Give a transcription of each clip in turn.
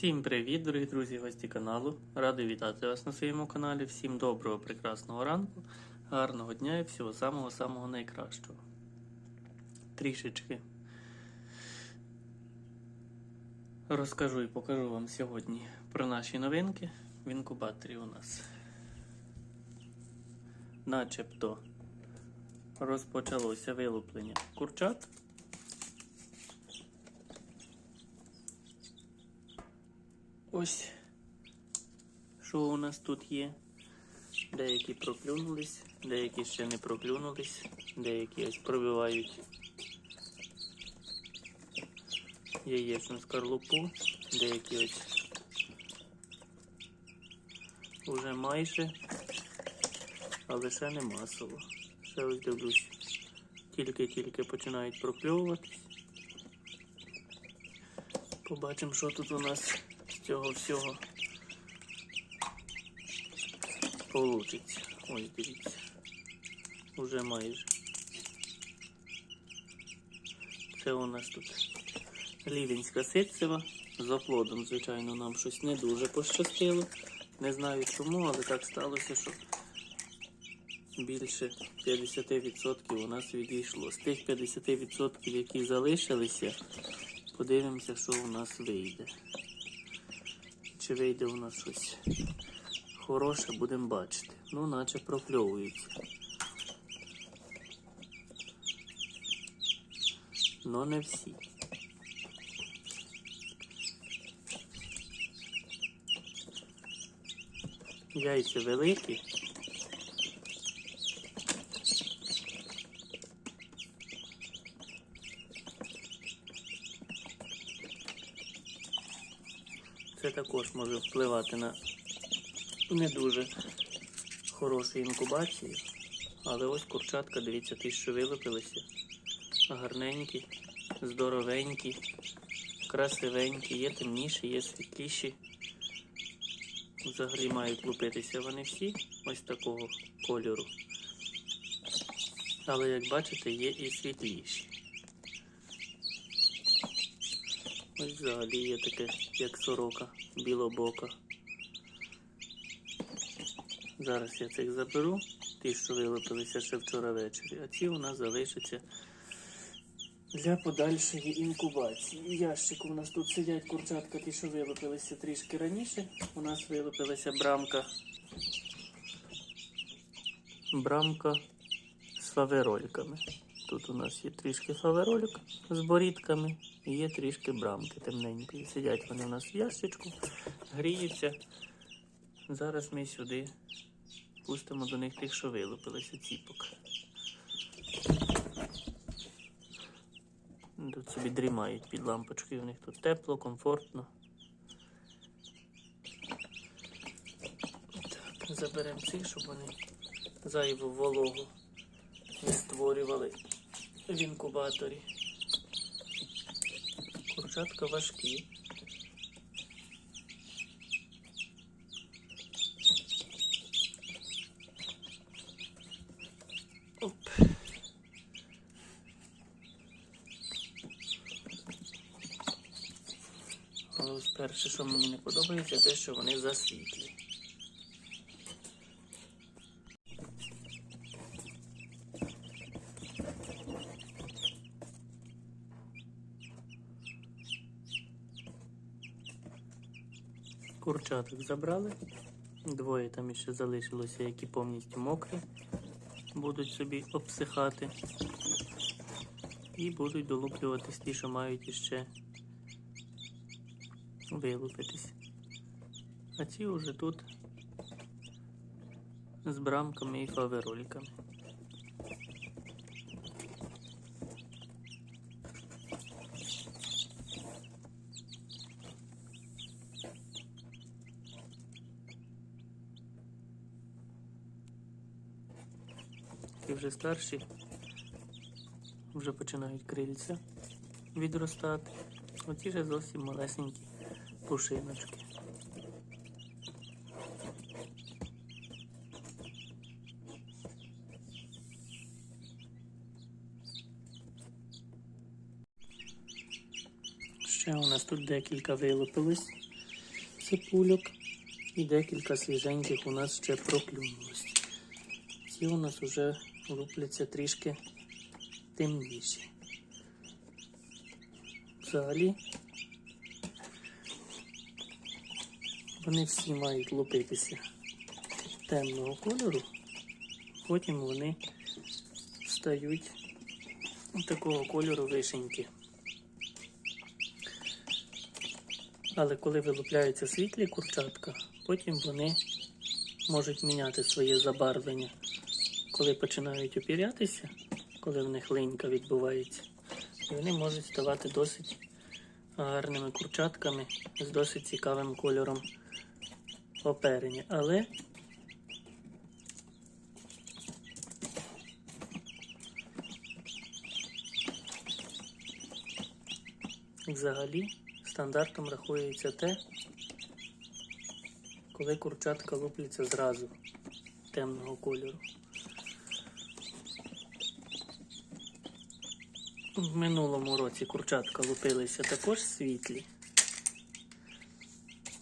Всім привіт, дорогі друзі, гості каналу. Радий вітати вас на своєму каналі. Всім доброго, прекрасного ранку, гарного дня і всього самого-самого найкращого. Трішечки розкажу і покажу вам сьогодні про наші новинки в інкубаторі у нас. Начебто розпочалося вилуплення курчат. Ось що у нас тут є. Деякі проклюнулись, деякі ще не проклюнулись, деякі ось пробивають яєчну скорлупу, деякі ось уже майже, але ще не масово. Ще ось дивлюсь, тільки-тільки починають прокльовуватись. Побачимо, що тут у нас цього всього получиться. Ось дивіться. Уже майже. Це у нас тут лівінська ситцева. З оплодом, звичайно, нам щось не дуже пощастило. Не знаю чому, але так сталося, що більше 50% у нас відійшло. З тих 50%, які залишилися, подивимося, що у нас вийде. Чи вийде у нас щось хороше, будемо бачити. Ну, наче прокльовується. Но не всі. Яйця великі. Це також може впливати на не дуже хорошу інкубацію. Але ось курчатка, дивіться, ті, що вилупилися. Гарненькі, здоровенькі, красивенькі, є темніші, є світліші. Взагалі мають лупитися вони всі ось такого кольору. Але як бачите, є і світліші. Ось взагалі є таке, як сорока, білобока. Зараз я цих заберу, ті, що вилупилися ще вчора ввечері, а ці у нас залишаться для подальшої інкубації. Ящик у нас тут сидять курчатка, ті, що вилупилися трішки раніше. У нас вилупилася брамка. Брамка з фаверольками. Тут у нас є трішки фаверольок з борідками і є трішки брамки темненької. Сидять вони у нас в ящичку, гріються. Зараз ми сюди пустимо до них тих, що вилупилися ціпок. Тут собі дрімають під лампочкою, у них тут тепло, комфортно. Заберемо цих, щоб вони зайву вологу не створювали в інкубаторі. Курчатка важкі. Оп. Але перше, що мені не подобається, те, що вони засвітлі. Курчаток забрали. Двоє там іще залишилося, які повністю мокрі. Будуть собі обсихати. І будуть долуплюватись ті, що мають іще вилупитись. А ці вже тут з брамками і фавероліками. Ті вже старші вже починають крильця відростати. Оті ж зовсім малесенькі пушиночки. Ще у нас тут декілька вилупилось. ципульок і декілька свіженьких у нас ще проклюнулось. Ці у нас вже лупляться трішки темніші. Взагалі вони всі мають лупитися темного кольору, потім вони стають такого кольору вишеньки. Але коли вилупляються світлі курчатка, потім вони можуть міняти своє забарвлення. Коли починають опірятися, коли в них линька відбувається, вони можуть ставати досить гарними курчатками з досить цікавим кольором оперення. Але взагалі стандартом рахується те, коли курчатка лупляться зразу темного кольору. В минулому році курчатка лупилися також світлі.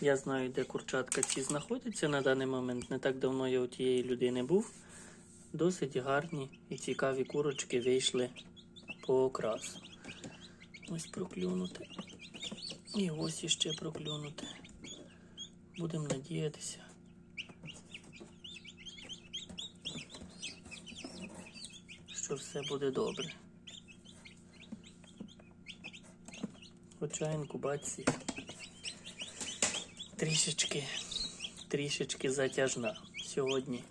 Я знаю, де курчатка ці знаходяться на даний момент. Не так давно я у тієї людини був. Досить гарні і цікаві курочки вийшли по окрасу. Ось проклюнути. І ось іще проклюнути. Будемо надіятися. Що все буде добре. Хоча інкубація трішечки, трішечки затяжна. Сьогодні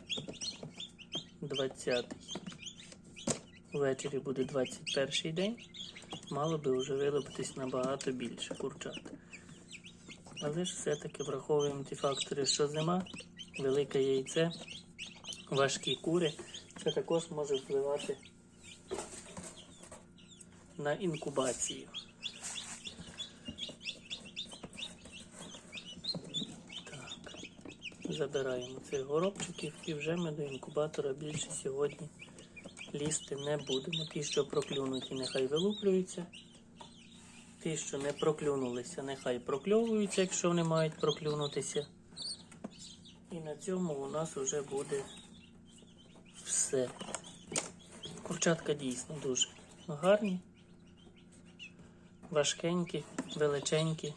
20 Ввечері буде 21 день. Мало би вже вилупитись набагато більше курчат. Але ж все-таки враховуємо ті фактори, що зима, велике яйце, важкі кури. Це також може впливати на інкубацію. Так, забираємо цих горобчиків і вже ми до інкубатора більше сьогодні лізти не будемо. Ті, що проклюнуті, нехай вилуплюються. Ті, що не проклюнулися, нехай прокльовуються, якщо вони мають проклюнутися. І на цьому у нас вже буде все. Курчатка дійсно дуже гарні, важкенькі, величенькі.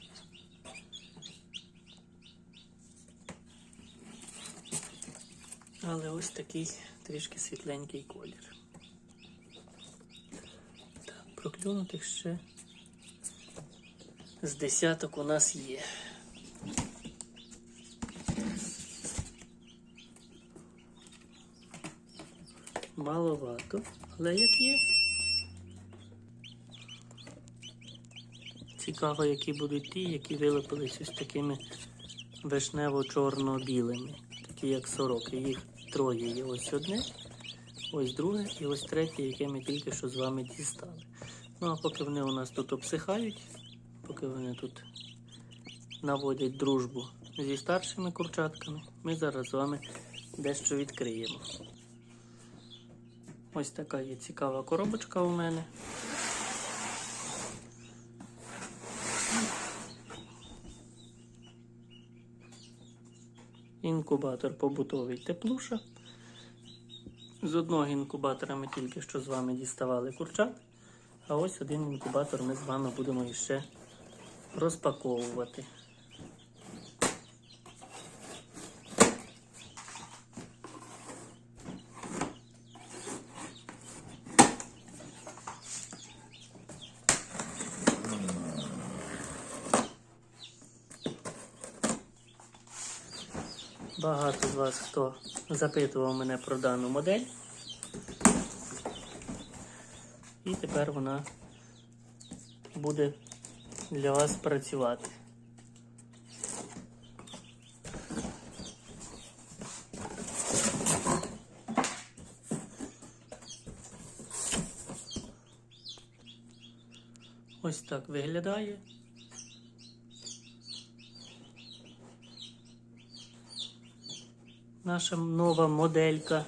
Але ось такий трішки світленький колір. Так, проклюнутих ще з десяток у нас є. Маловато, але як є. Цікаво, які будуть ті, які вилупились ось такими вишнево-чорно-білими, такі як сороки. Їх троє є ось одне, ось друге і ось третє, яке ми тільки що з вами дістали. Ну а поки вони у нас тут обсихають, поки вони тут наводять дружбу зі старшими курчатками, ми зараз з вами дещо відкриємо. Ось така є цікава коробочка у мене. Інкубатор побутовий теплуша. З одного інкубатора ми тільки що з вами діставали курчат, а ось один інкубатор ми з вами будемо іще розпаковувати. Багато з вас, хто запитував мене про дану модель. І тепер вона буде для вас працювати. Ось так виглядає. Наша нова моделька.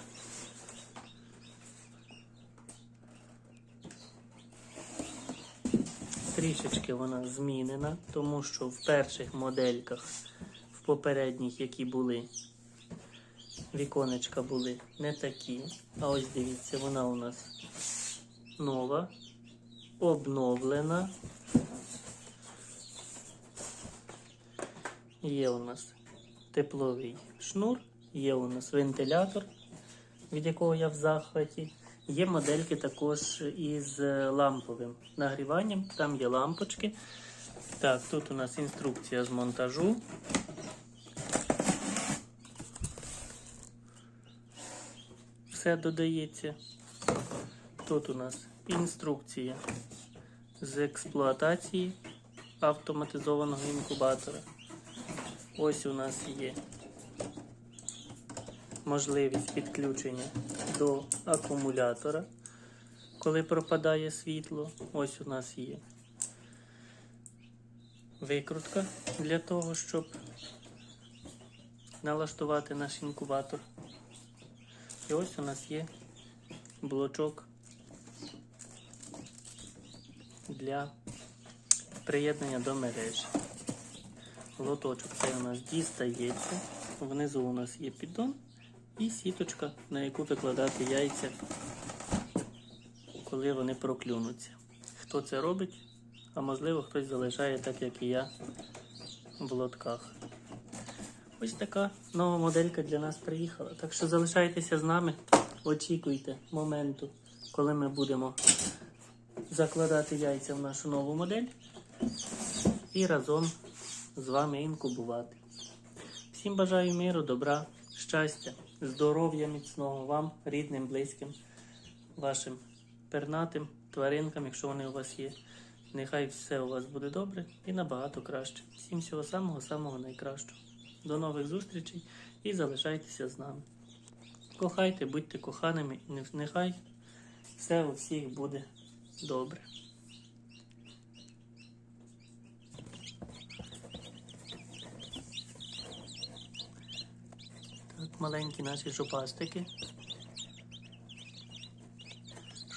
Трішечки вона змінена, тому що в перших модельках в попередніх, які були. Віконечка були не такі. А ось дивіться, вона у нас нова, обновлена. Є у нас тепловий шнур, є у нас вентилятор, від якого я в захваті. Є модельки також із е, ламповим нагріванням. Там є лампочки. Так, тут у нас інструкція з монтажу. Все додається. Тут у нас інструкція з експлуатації автоматизованого інкубатора. Ось у нас є можливість підключення до акумулятора, коли пропадає світло. Ось у нас є викрутка для того, щоб налаштувати наш інкубатор. І ось у нас є блочок для приєднання до мережі. Лоточок цей у нас дістається. Внизу у нас є піддон і сіточка, на яку викладати яйця, коли вони проклюнуться. Хто це робить? А можливо хтось залишає так, як і я в лотках. Ось така нова моделька для нас приїхала. Так що залишайтеся з нами, очікуйте моменту, коли ми будемо закладати яйця в нашу нову модель і разом з вами інкубувати. Всім бажаю миру, добра, щастя, здоров'я міцного вам, рідним, близьким, вашим пернатим тваринкам, якщо вони у вас є. Нехай все у вас буде добре і набагато краще. Всім всього самого-самого найкращого. До нових зустрічей і залишайтеся з нами. Кохайте, будьте коханими і нехай все у всіх буде добре. Так, маленькі наші жопастики.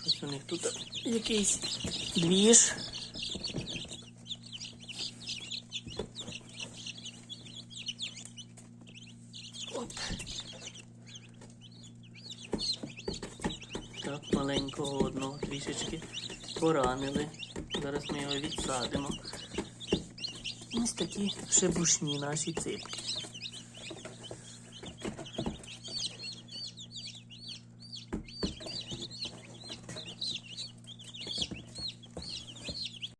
Щось у них тут якийсь двіж. Оп. Так, маленького одного трішечки поранили. Зараз ми його відсадимо. Ось такі шебушні наші ципки.